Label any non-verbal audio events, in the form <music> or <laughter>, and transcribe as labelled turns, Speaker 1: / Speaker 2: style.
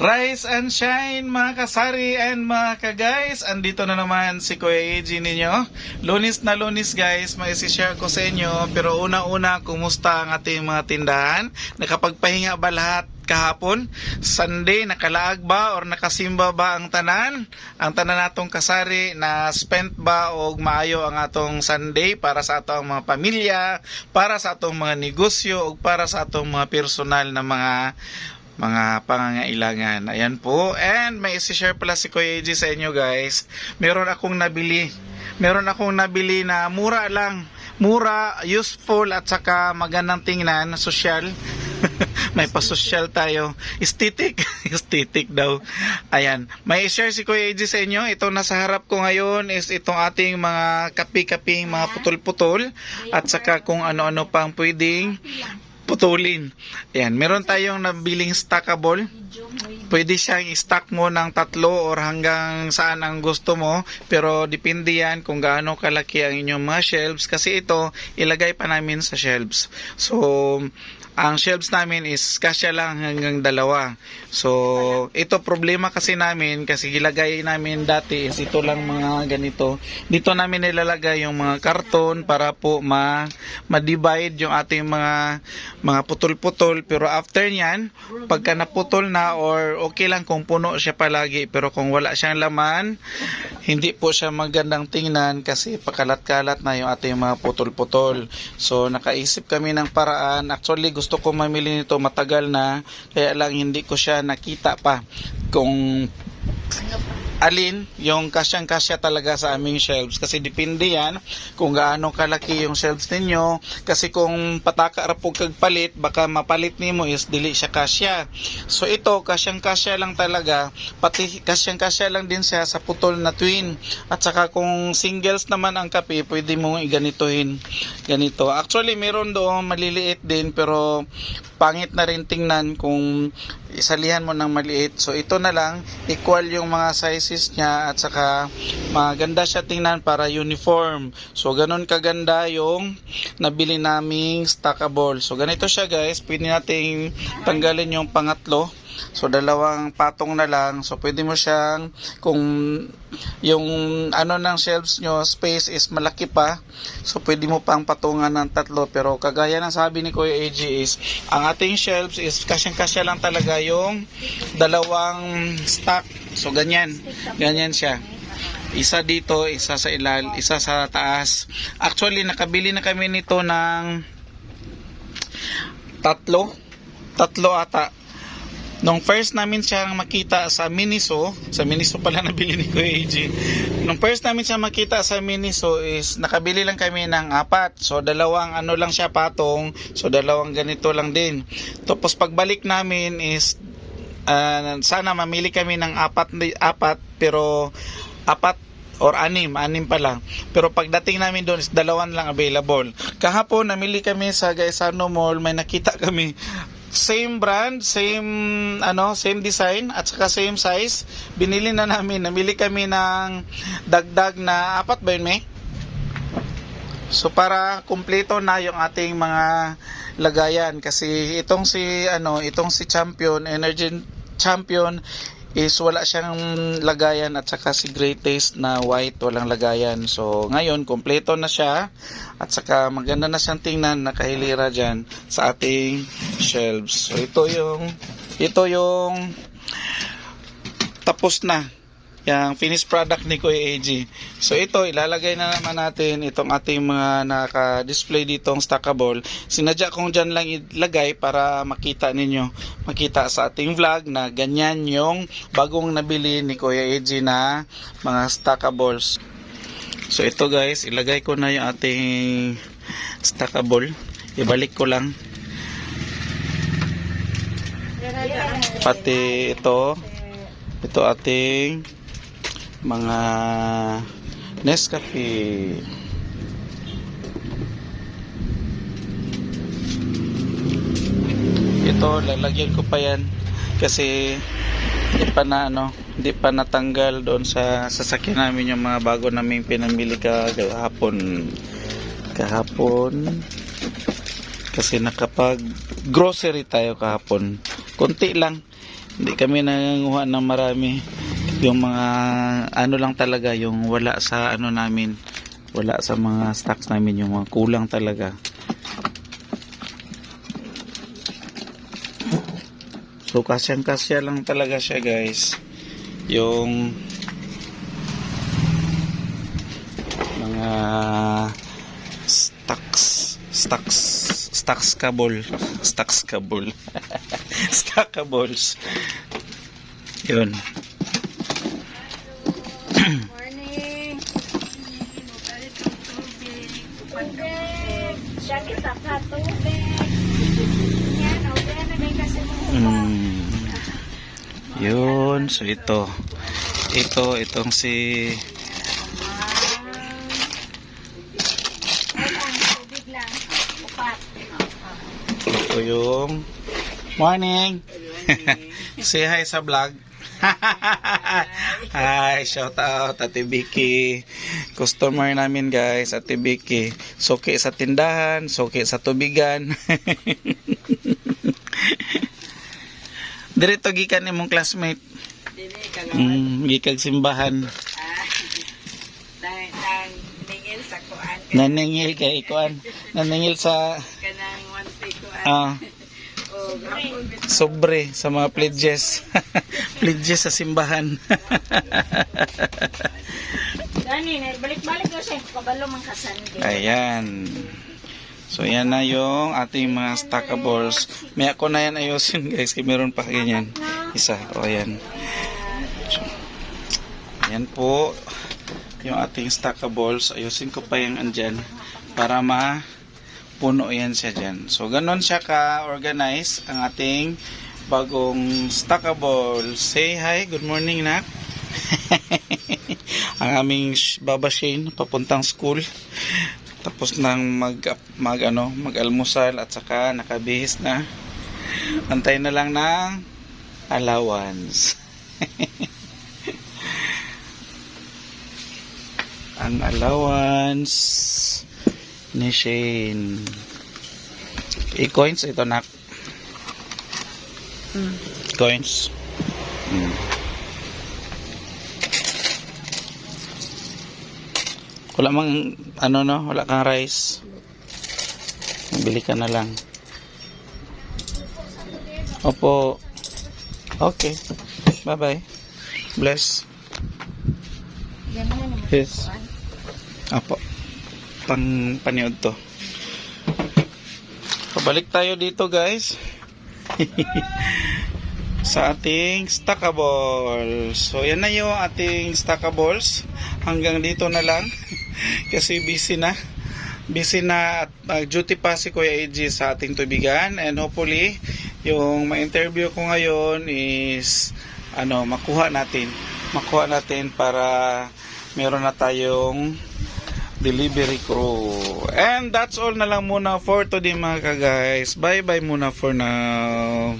Speaker 1: Rise and shine mga kasari and mga ka-guys. Andito na naman si Kuya AJ ninyo. Lunis na lunis guys, may share ko sa inyo. Pero una-una, kumusta ang ating mga tindahan? Nakapagpahinga ba lahat kahapon? Sunday, nakalaag ba or nakasimba ba ang tanan? Ang tanan natong kasari na spent ba o maayo ang atong Sunday para sa atong mga pamilya, para sa atong mga negosyo o para sa atong mga personal na mga mga pangangailangan. Ayan po. And may isi-share pala si Kuya AJ sa inyo guys. Meron akong nabili. Meron akong nabili na mura lang. Mura, useful at saka magandang tingnan, social. <laughs> may pasosyal tayo. Aesthetic. <laughs> Aesthetic daw. Ayan. May share si Kuya AJ sa inyo. Ito nasa harap ko ngayon is itong ating mga kapi-kaping mga putol-putol at saka kung ano-ano pang pwedeng putulin. Ayan, meron tayong nabiling stackable. Pwede siyang i-stack mo ng tatlo or hanggang saan ang gusto mo. Pero depende yan kung gaano kalaki ang inyong mga shelves. Kasi ito, ilagay pa namin sa shelves. So, ang shelves namin is kasya lang hanggang dalawa. So, ito problema kasi namin kasi gilagay namin dati is ito lang mga ganito. Dito namin nilalagay yung mga karton para po ma ma-divide yung ating mga mga putol-putol pero after niyan, pagka naputol na or okay lang kung puno siya palagi pero kung wala siyang laman, hindi po siya magandang tingnan kasi pakalat-kalat na yung ating mga putol-putol. So, nakaisip kami ng paraan. Actually, gusto ko mamili nito matagal na kaya lang hindi ko siya nakita pa kung alin yung kasyang-kasya talaga sa aming shelves. Kasi depende yan kung gaano kalaki yung shelves ninyo. Kasi kung pataka ra po kag palit baka mapalit nimo is dili siya kasya. So ito kasyang-kasya lang talaga. Pati kasyang-kasya lang din siya sa putol na twin. At saka kung singles naman ang kape pwede mo iganituhin. Ganito. Actually meron doon maliliit din pero pangit na rin tingnan kung isalihan mo ng maliit. So ito na lang, equal yung mga sizes niya at saka maganda siya tingnan para uniform. So ganun kaganda yung nabili naming stackable. So ganito siya guys, pwede nating tanggalin yung pangatlo. So dalawang patong na lang. So pwede mo siyang kung yung ano ng shelves nyo space is malaki pa. So pwede mo pang patungan ng tatlo pero kagaya ng sabi ni Kuya AG is ang ating shelves is kasyang-kasya lang talaga yung dalawang stack. So ganyan. Ganyan siya. Isa dito, isa sa ilal, isa sa taas. Actually nakabili na kami nito ng tatlo. Tatlo ata. Nung first namin siyang makita sa Miniso, sa Miniso pala nabili ni Kuya AJ. Nung first namin siya makita sa Miniso is nakabili lang kami ng apat. So dalawang ano lang siya patong, so dalawang ganito lang din. Tapos pagbalik namin is ah, sana mamili kami ng apat apat pero apat or anim, anim pa lang. Pero pagdating namin doon is dalawan lang available. Kahapon namili kami sa Gaisano Mall, may nakita kami same brand, same ano, same design at saka same size. Binili na namin, namili kami ng dagdag na apat ba yun, May? So para kumpleto na yung ating mga lagayan kasi itong si ano, itong si Champion Energy Champion is wala siyang lagayan at saka si Great Taste na white walang lagayan. So ngayon kumpleto na siya at saka maganda na siyang tingnan nakahilira diyan sa ating shelves. So ito yung ito yung tapos na yung finished product ni Kuya AG. So ito, ilalagay na naman natin itong ating mga naka-display ditong stackable. Sinadya kong dyan lang ilagay para makita ninyo, makita sa ating vlog na ganyan yung bagong nabili ni Kuya AG na mga stackables. So ito guys, ilagay ko na yung ating stackable. Ibalik ko lang. Pati ito, ito ating mga Nescafe. Ito, lalagyan ko pa yan kasi hindi pa na ano, hindi pa natanggal doon sa sasakyan namin yung mga bago naming pinamili kahapon. Kahapon kasi nakapag grocery tayo kahapon. Konti lang Hindi kami nangunguha ng marami. Yung mga ano lang talaga, yung wala sa ano namin, wala sa mga stocks namin, yung mga kulang talaga. So kasyang kasya lang talaga siya guys. Yung mga stocks stocks stocks kabol stocks kabol <laughs> stockables yun
Speaker 2: Morning. Mugalit ng tubig. Tubig. Siya kita ka tubig. Yan, o. Kaya na
Speaker 1: yun so ito ito itong si
Speaker 2: ang
Speaker 1: ito yung morning <laughs> say hi sa vlog <laughs> Hi, shout out Ate Vicky. Customer namin guys, Ate Vicky. Suki sa tindahan, suki sa tubigan. <laughs> Direto gikan imong classmate.
Speaker 2: Dili
Speaker 1: Mm, gikag simbahan.
Speaker 2: Dahil nang ningil sa kuan.
Speaker 1: Naningil kay ikuan. Naningil sa
Speaker 2: Kanang one kuan.
Speaker 1: ah. Sobre sa mga pledges. <laughs> pledges sa simbahan. <laughs>
Speaker 2: Gani, balik-balik siya. Kabalo mang kasandi.
Speaker 1: Ayan. So, yan na yung ating mga stackables. May ako na yan ayusin guys. Kaya meron pa ganyan. Isa. O, ayan. So, ayan po. Yung ating stackables. Ayusin ko pa yung andyan. Para ma puno yan siya dyan. So, ganon siya ka-organize ang ating bagong stackable. Say hi. Good morning, Nak. <laughs> ang aming Baba Shane papuntang school. Tapos nang mag, mag ano, mag-almusal at saka nakabihis na. Antay na lang ng allowance. <laughs> ang allowance ni Shane. I-coins ito nak. Coins. Mm. Wala mang ano no, wala kang rice. Bili ka na lang. Opo. Okay. Bye-bye. Bless. Yes. Apo. Pang paniod to. Pabalik tayo dito guys. <laughs> sa ating stackables. So yan na yung ating stackables. Hanggang dito na lang. <laughs> Kasi busy na. Busy na at uh, duty pa si Kuya AG sa ating tubigan. And hopefully, yung ma-interview ko ngayon is ano, makuha natin. Makuha natin para meron na tayong delivery crew. And that's all na lang muna for today mga ka-guys. Bye-bye muna for now.